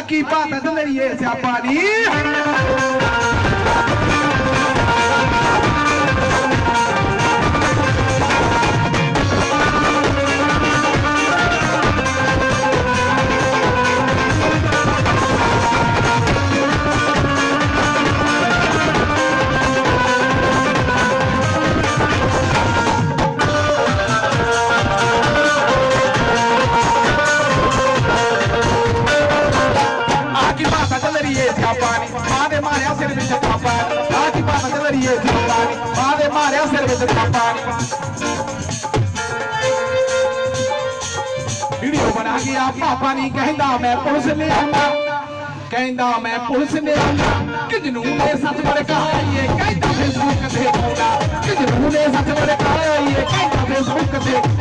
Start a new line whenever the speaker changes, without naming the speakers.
ਕੀ ਬਾਤ ਦਲਰੀਏ ਸਿਆਪਾ ਨਹੀਂ ਦਲਰੀਏ ਮਾਂ ਦੇ ਮਾਰਿਆ ਸਿਰ ਵਿੱਚ ਥਾਪਾ ਆ ਕੀ ਦਲਰੀਏ ਸਿਆਪਾ ਮਾਂ ਦੇ ਮਾਰਿਆ ਸਿਰ ਵਿੱਚ ਥਾਪਾ ਵੀਡੀਓ ਬਣਾ ਕੇ ਆ ਪਾਪਾ ਨਹੀਂ ਕਹਿੰਦਾ, ਮੈਂ ਪੁਲਿਸ ਨੇ ਆਉਂਦਾ। ਕਹਿੰਦਾ, ਮੈਂ ਪੁਲਿਸ ਲੈ ਆਉਂਦਾ। ਕਿਜਨੂ ਨੇ ਸੱਚ ਬੜ ਕਹਾਈਏ, ਕਹਿੰਦਾ ਫੇਸਬੁੱਕ ਤੇ ਪਾਉਂਦਾ ਕਿਜਨੂ ਨੇ ਸੱਚ ਬੜ ਕਹਿੰਦਾ ਫੇਸਬੁੱਕ ਤੇ।